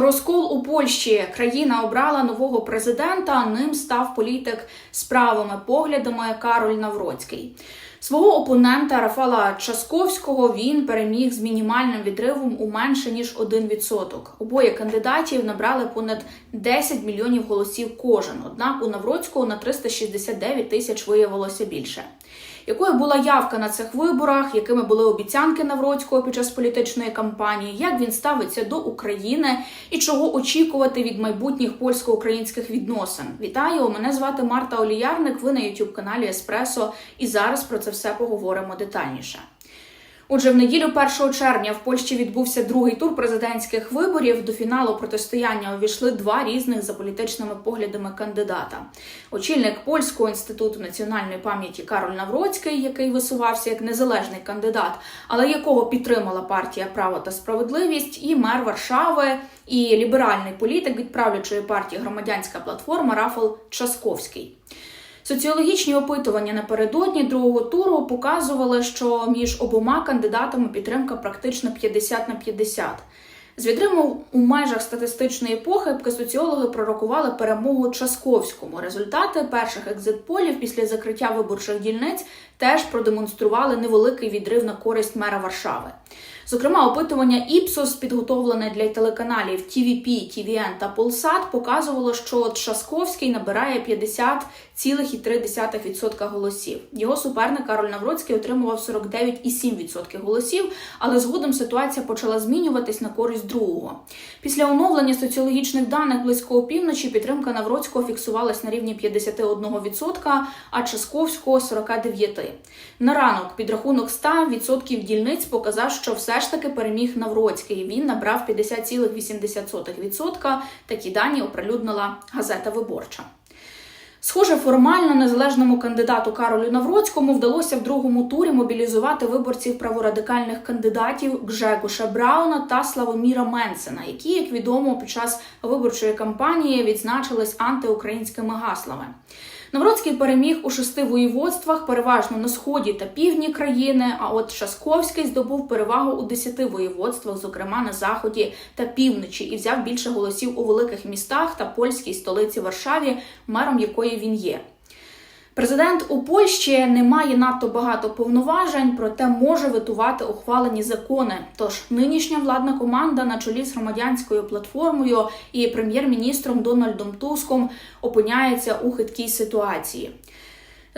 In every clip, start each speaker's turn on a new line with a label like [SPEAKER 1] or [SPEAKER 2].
[SPEAKER 1] Розкол у Польщі країна обрала нового президента. Ним став політик з правими поглядами Кароль Навроцький. Свого опонента Рафала Часковського він переміг з мінімальним відривом у менше ніж 1%. Обоє кандидатів набрали понад 10 мільйонів голосів кожен. Однак у Навроцького на 369 тисяч виявилося більше. Якою була явка на цих виборах, якими були обіцянки Навроцького під час політичної кампанії, як він ставиться до України і чого очікувати від майбутніх польсько-українських відносин? Вітаю! Мене звати Марта Оліярник. Ви на youtube каналі Еспресо. І зараз про це все поговоримо детальніше. Отже, в неділю 1 червня в Польщі відбувся другий тур президентських виборів. До фіналу протистояння увійшли два різних за політичними поглядами кандидата. Очільник польського інституту національної пам'яті Кароль Навроцький, який висувався як незалежний кандидат, але якого підтримала партія Право та справедливість, і мер Варшави, і ліберальний політик від правлячої партії Громадянська платформа Рафал Часковський. Соціологічні опитування напередодні другого туру показували, що між обома кандидатами підтримка практично 50 на 50. З відриму у межах статистичної похибки соціологи пророкували перемогу Часковському. Результати перших екзитполів після закриття виборчих дільниць теж продемонстрували невеликий відрив на користь мера Варшави. Зокрема, опитування Іпсос, підготовлене для телеканалів TVP, TVN та Polsat, показувало, що Часковський набирає 50,3% голосів. Його суперник Кароль Навроцький отримував 49,7% голосів, але згодом ситуація почала змінюватись на користь другого. Після оновлення соціологічних даних близько опівночі підтримка Навроцького фіксувалась на рівні 51%, а Часковського 49%. На ранок підрахунок 100% дільниць показав, що все ж таки переміг Навроцький. Він набрав 50,80%. Такі дані оприлюднила газета Виборча. Схоже, формально незалежному кандидату Каролю Навроцькому вдалося в другому турі мобілізувати виборців праворадикальних кандидатів Гжегоша Брауна та Славоміра Менсена, які, як відомо, під час виборчої кампанії відзначились антиукраїнськими гаслами. Навроцький переміг у шести воєводствах, переважно на сході та півдні країни. А от Шасковський здобув перевагу у десяти воєводствах, зокрема на заході та півночі, і взяв більше голосів у великих містах та польській столиці Варшаві, мером якої він є. Президент у Польщі не має надто багато повноважень, проте може витувати ухвалені закони. Тож нинішня владна команда на чолі з громадянською платформою і прем'єр-міністром Дональдом Туском опиняється у хиткій ситуації.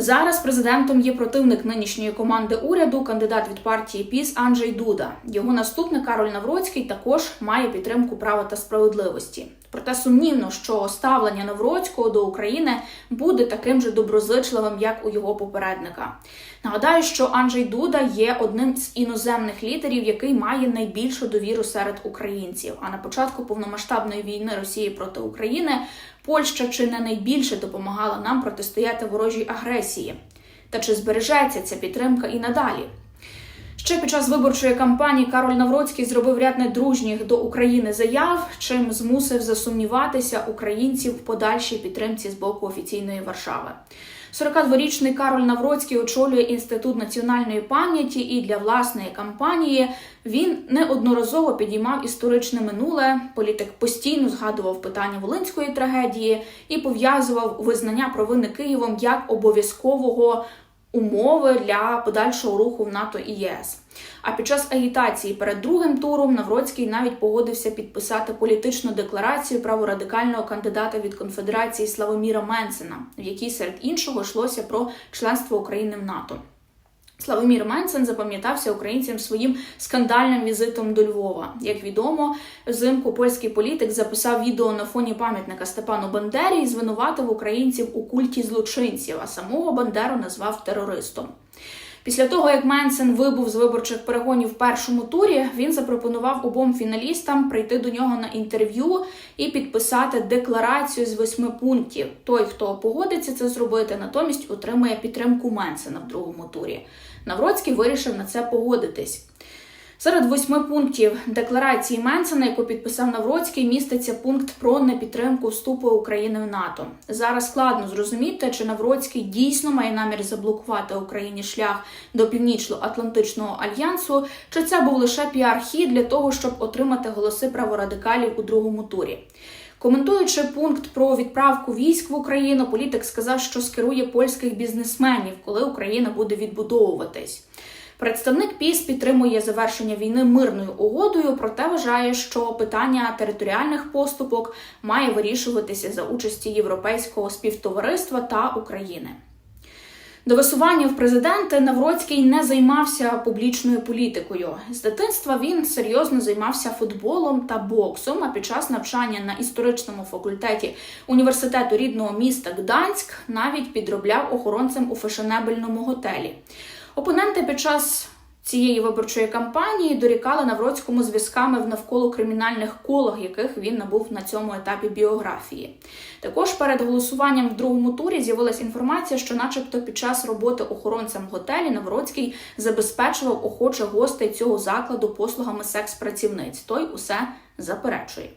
[SPEAKER 1] Зараз президентом є противник нинішньої команди уряду, кандидат від партії ПІС Анджей Дуда. Його наступник Кароль Навроцький також має підтримку права та справедливості. Проте сумнівно, що ставлення Навроцького до України буде таким же доброзичливим, як у його попередника. Нагадаю, що Анджей Дуда є одним з іноземних лідерів, який має найбільшу довіру серед українців. А на початку повномасштабної війни Росії проти України Польща чи не найбільше допомагала нам протистояти ворожій агресії. Та чи збережеться ця підтримка і надалі? Ще під час виборчої кампанії Кароль Навроцький зробив ряд недружніх до України заяв, чим змусив засумніватися українців в подальшій підтримці з боку офіційної Варшави. 42-річний Кароль Навроцький очолює інститут національної пам'яті, і для власної кампанії він неодноразово підіймав історичне минуле. Політик постійно згадував питання волинської трагедії і пов'язував визнання провини Києвом як обов'язкового умови для подальшого руху в НАТО і ЄС. А під час агітації перед другим туром Навроцький навіть погодився підписати політичну декларацію праворадикального кандидата від конфедерації Славоміра Менсена, в якій серед іншого йшлося про членство України в НАТО. Славомір Менсен запам'ятався українцям своїм скандальним візитом до Львова. Як відомо, взимку польський політик записав відео на фоні пам'ятника Степану Бандері і звинуватив українців у культі злочинців, а самого Бандеру назвав терористом. Після того, як Менсен вибув з виборчих перегонів в першому турі, він запропонував обом фіналістам прийти до нього на інтерв'ю і підписати декларацію з восьми пунктів. Той, хто погодиться це зробити, натомість отримує підтримку Менсена в другому турі. Навроцький вирішив на це погодитись. Серед восьми пунктів декларації Менсена, яку підписав Навроцький, міститься пункт про непідтримку вступу України в НАТО. Зараз складно зрозуміти, чи Навроцький дійсно має намір заблокувати Україні шлях до північно-атлантичного альянсу, чи це був лише піар-хід для того, щоб отримати голоси праворадикалів у другому турі. Коментуючи пункт про відправку військ в Україну, політик сказав, що скерує польських бізнесменів, коли Україна буде відбудовуватись. Представник ПІС підтримує завершення війни мирною угодою, проте вважає, що питання територіальних поступок має вирішуватися за участі Європейського співтовариства та України. До висування в президенти Навроцький не займався публічною політикою. З дитинства він серйозно займався футболом та боксом. А під час навчання на історичному факультеті університету рідного міста Гданськ навіть підробляв охоронцем у фешенебельному готелі. Опоненти під час цієї виборчої кампанії дорікали Навроцькому зв'язками в навколо кримінальних колах, яких він набув на цьому етапі біографії. Також перед голосуванням в другому турі з'явилася інформація, що, начебто, під час роботи охоронцем в готелі Навроцький забезпечував охочих гостей цього закладу послугами секс-працівниць. Той усе заперечує.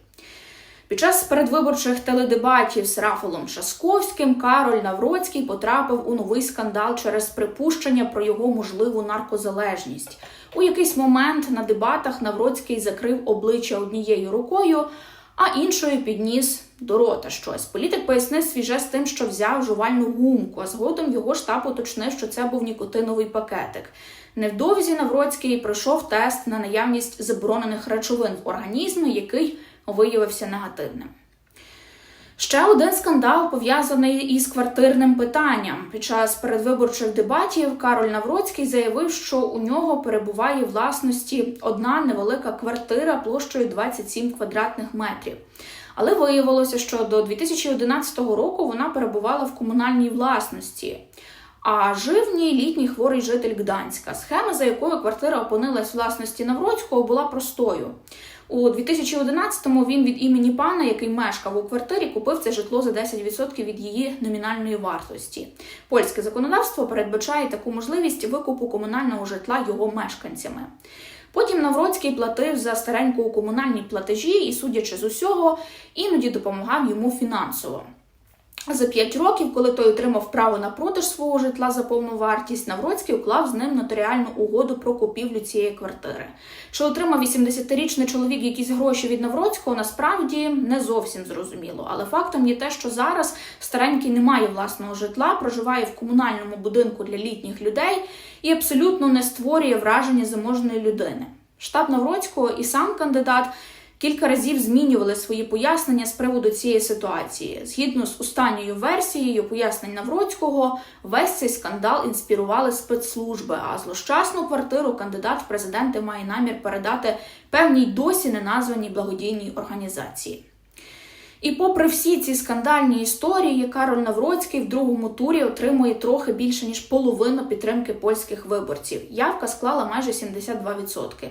[SPEAKER 1] Під час передвиборчих теледебатів з Рафалом Шасковським Кароль Навроцький потрапив у новий скандал через припущення про його можливу наркозалежність. У якийсь момент на дебатах Навроцький закрив обличчя однією рукою, а іншою підніс до рота щось. Політик пояснив свій жест тим, що взяв жувальну гумку, а згодом його штаб уточнив, що це був нікотиновий пакетик. Невдовзі Навроцький пройшов тест на наявність заборонених речовин в організмі, який виявився негативним. Ще один скандал пов'язаний із квартирним питанням. Під час передвиборчих дебатів Кароль Навроцький заявив, що у нього перебуває власності одна невелика квартира площею 27 квадратних метрів. Але виявилося, що до 2011 року вона перебувала в комунальній власності. А жив в ній літній хворий житель Гданська. Схема, за якою квартира опинилась власності Навроцького, була простою. У 2011-му він від імені пана, який мешкав у квартирі, купив це житло за 10% від її номінальної вартості. Польське законодавство передбачає таку можливість викупу комунального житла його мешканцями. Потім Навроцький платив за стареньку комунальні платежі і, судячи з усього, іноді допомагав йому фінансово. За п'ять років, коли той отримав право на продаж свого житла за повну вартість, Навроцький уклав з ним нотаріальну угоду про купівлю цієї квартири. Чи отримав 80-річний чоловік якісь гроші від Навроцького, насправді не зовсім зрозуміло. Але фактом є те, що зараз старенький не має власного житла, проживає в комунальному будинку для літніх людей і абсолютно не створює враження заможної людини. Штаб Навроцького і сам кандидат кілька разів змінювали свої пояснення з приводу цієї ситуації. Згідно з останньою версією пояснень Навроцького, весь цей скандал інспірували спецслужби. А злощасну квартиру кандидат в президенти має намір передати певній досі неназваній благодійній організації. І, попри всі ці скандальні історії, Кароль Навроцький в другому турі отримує трохи більше ніж половину підтримки польських виборців. Явка склала майже 72%.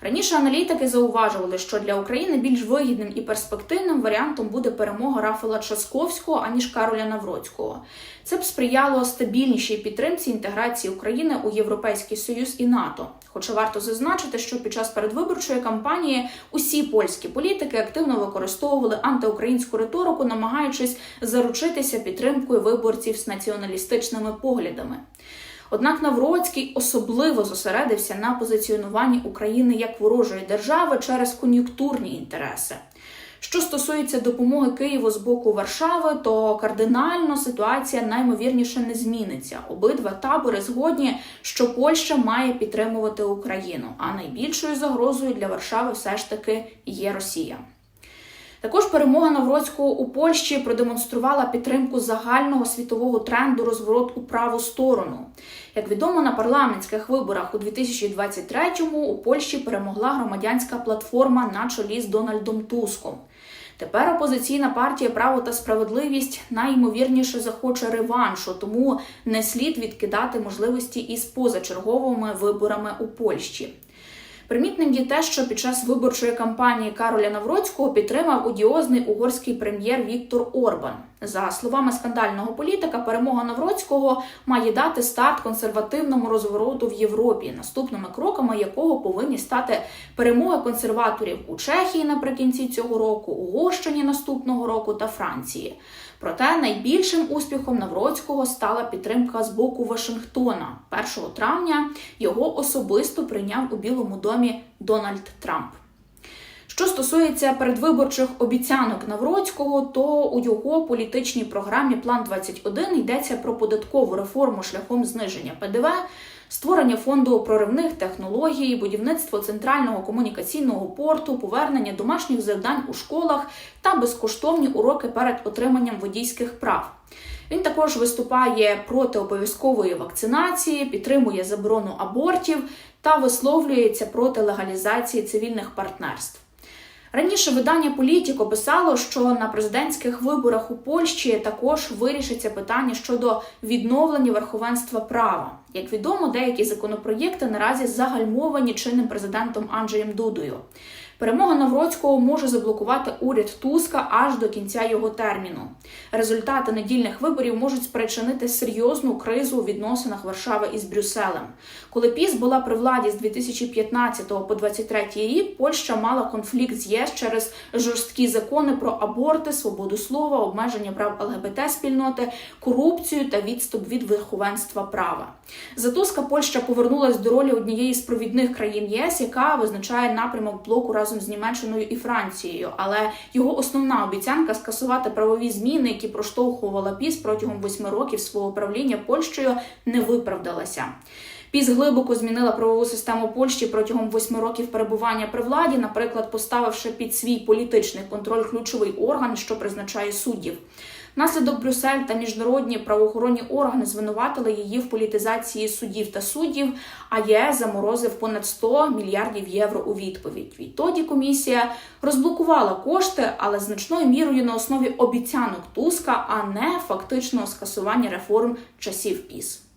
[SPEAKER 1] Раніше аналітики зауважували, що для України більш вигідним і перспективним варіантом буде перемога Рафала Часковського аніж Кароля Навроцького. Це б сприяло стабільнішій підтримці інтеграції України у Європейський Союз і НАТО. Хоча варто зазначити, що під час передвиборчої кампанії усі польські політики активно використовували антиукраїнську риторику, намагаючись заручитися підтримкою виборців з націоналістичними поглядами. Однак Навроцький особливо зосередився на позиціонуванні України як ворожої держави через кон'юнктурні інтереси. Що стосується допомоги Києву з боку Варшави, то кардинально ситуація наймовірніше не зміниться. Обидва табори згодні, що Польща має підтримувати Україну, а найбільшою загрозою для Варшави все ж таки є Росія. Також перемога Навроцького у Польщі продемонструвала підтримку загального світового тренду розворот у праву сторону. Як відомо, на парламентських виборах у 2023-му у Польщі перемогла громадянська платформа на чолі з Дональдом Туском. Тепер опозиційна партія Право та справедливість найімовірніше захоче реваншу, тому не слід відкидати можливості із позачерговими виборами у Польщі. Примітним є те, що під час виборчої кампанії Кароля Навроцького підтримав одіозний угорський прем'єр Віктор Орбан. За словами скандального політика, перемога Навроцького має дати старт консервативному розвороту в Європі, наступними кроками якого повинні стати перемоги консерваторів у Чехії наприкінці цього року, Угорщині наступного року та Франції. Проте найбільшим успіхом Навроцького стала підтримка з боку Вашингтона. 1 травня його особисто прийняв у Білому домі Дональд Трамп. Що стосується передвиборчих обіцянок Навроцького, то у його політичній програмі План 21 йдеться про податкову реформу шляхом зниження ПДВ, створення фонду проривних технологій, будівництво центрального комунікаційного порту, повернення домашніх завдань у школах та безкоштовні уроки перед отриманням водійських прав. Він також виступає проти обов'язкової вакцинації, підтримує заборону абортів та висловлюється проти легалізації цивільних партнерств. Раніше видання Політіко писало, що на президентських виборах у Польщі також вирішиться питання щодо відновлення верховенства права. Як відомо, деякі законопроєкти наразі загальмовані чинним президентом Анджеєм Дудою. Перемога Навроцького може заблокувати уряд Туска аж до кінця його терміну. Результати недільних виборів можуть спричинити серйозну кризу у відносинах Варшави із Брюсселем. Коли ПІС була при владі з 2015 по 2023 рік, Польща мала конфлікт з ЄС через жорсткі закони про аборти, свободу слова, обмеження прав ЛГБТ спільноти, корупцію та відступ від верховенства права. За Туска Польща повернулась до ролі однієї з провідних країн ЄС, яка визначає напрямок блоку разом з Німеччиною і Францією. Але його основна обіцянка скасувати правові зміни, які проштовхувала ПІС протягом восьми років свого правління Польщею, не виправдалася. Піс глибоко змінила правову систему Польщі протягом восьми років перебування при владі, наприклад, поставивши під свій політичний контроль ключовий орган, що призначає суддів. Наслідок Брюссель та міжнародні правоохоронні органи звинуватили її в політизації суддів та суддів, а ЄС заморозив понад 100 мільярдів євро у відповідь. Відтоді комісія розблокувала кошти, але значною мірою на основі обіцянок Туска, а не фактичного скасування реформ часів ПІС.